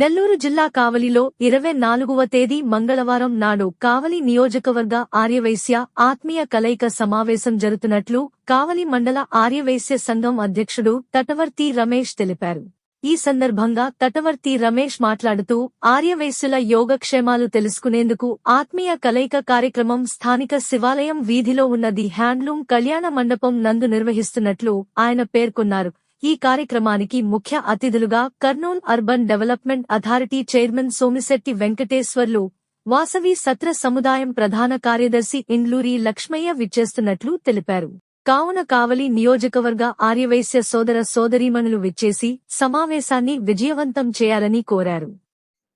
నెల్లూరు జిల్లా కావలిలో ఇరవై నాలుగవ తేదీ మంగళవారం నాడు కావలి నియోజకవర్గ ఆర్యవైశ్య ఆత్మీయ కలయిక సమావేశం జరుగుతున్నట్లు కావలి మండల ఆర్యవైశ్య సంఘం అధ్యక్షుడు తటవర్తి రమేష్ తెలిపారు. ఈ సందర్భంగా తటవర్తి రమేష్ మాట్లాడుతూ ఆర్యవైశ్యుల యోగక్షేమాలు తెలుసుకునేందుకు ఆత్మీయ కలయిక కార్యక్రమం స్థానిక శివాలయం వీధిలో ఉన్న ది హ్యాండ్లూమ్ కళ్యాణ మండపం నందు నిర్వహిస్తున్నట్లు ఆయన పేర్కొన్నారు. ఈ కార్యక్రమానికి ముఖ్య అతిథులుగా Kurnool urban development authority chairman Somisetti Venkateswarlu Vasavi సత్ర సముదాయం ప్రధాన కార్యదర్శి ఇండ్లూరి లక్ష్మయ్య విచ్చేస్తున్నట్లు తెలిపారు. కావున కావలి నియోజకవర్గ ఆర్యవైశ్య సోదర సోదరీమణులు విచ్చేసి సమావేశాన్ని విజయవంతం చేయాలని కోరారు.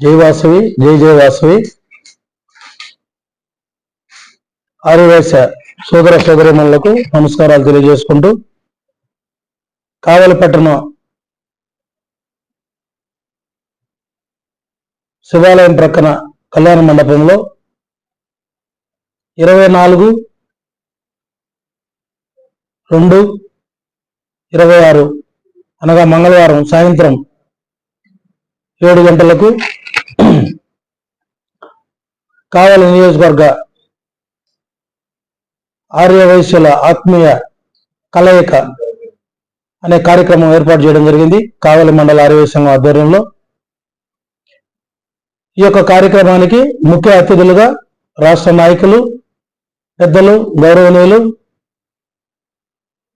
జై సోదర సోదరీమణులకు నమస్కారాలు తెలియజేసుకుంటూ కావలి పట్టణం. శివాలయం ప్రక్కన కళ్యాణ మండపంలో ఇరవై నాలుగు రెండు ఇరవై ఆరు అనగా మంగళవారం సాయంత్రం ఏడు గంటలకు కావలి నియోజకవర్గ ఆర్యవైశ్యుల ఆత్మీయ కలయిక అనే కార్యక్రమం ఏర్పాటు చేయడం జరిగింది. కావలి మండల ఆరోగ్య సంఘం ఆధ్వర్యంలో. ఈ యొక్క కార్యక్రమానికి ముఖ్య అతిథులుగా రాష్ట్ర నాయకులు పెద్దలు గౌరవనీయులు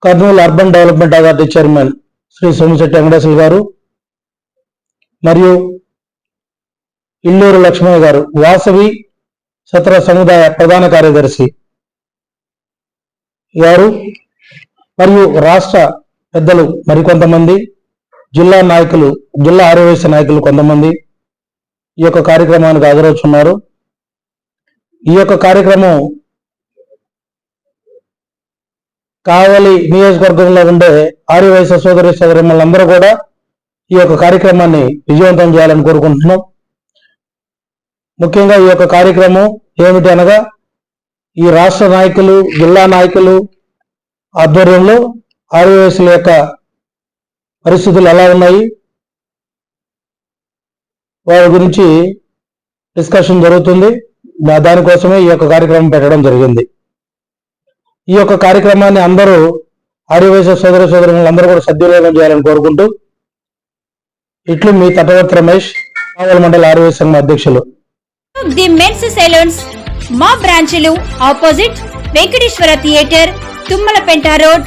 Kurnool urban development authority chairman Shri Somisetti Venkateswara గారు మరియు ఇల్లూరు లక్ష్మయ్య గారు వాసవి సత్ర సముదాయ ప్రధాన కార్యదర్శి గారు మరియు రాష్ట్ర పెద్దలు మరికొంతమంది జిల్లా నాయకులు జిల్లా ఆర్యవేశ నాయకులు కొంతమంది ఈ యొక్క కార్యక్రమానికి హాజరవుతున్నారు ఈ యొక్క కార్యక్రమం కావలి నియోజకవర్గంలో ఉండే ఆర్యవయస సోదరి సోదరిమ్మలందరూ కూడా ఈ యొక్క కార్యక్రమాన్ని విజయవంతం చేయాలని కోరుకుంటున్నాం. ముఖ్యంగా ఈ యొక్క కార్యక్రమం ఏమిటి అనగా ఈ రాష్ట్ర నాయకులు జిల్లా నాయకులు ఆధ్వర్యంలో ఆర్యవైశ్యుల యొక్క పరిస్థితులు ఎలా ఉన్నాయి? వారి గురించి డిస్కషన్ జరుగుతుంది. దానికోసమే ఈ యొక్క కార్యక్రమం పెట్టడం జరిగింది. ఈ యొక్క కార్యక్రమాన్ని అందరూ ఆర్యవైశ్య సోదర సోదరులు అందరూ కూడా సద్వినియోగం చేయాలని కోరుకుంటూ ఇట్లు మీ తటవర్తి రమేష్ కావలి మండల ఆర్యవైశ్య సంఘం అధ్యక్షులు. ది మెన్స్ సెలూన్స్ మా బ్రాంచ్లు opposite Venkateswara theatre Tummalapenta road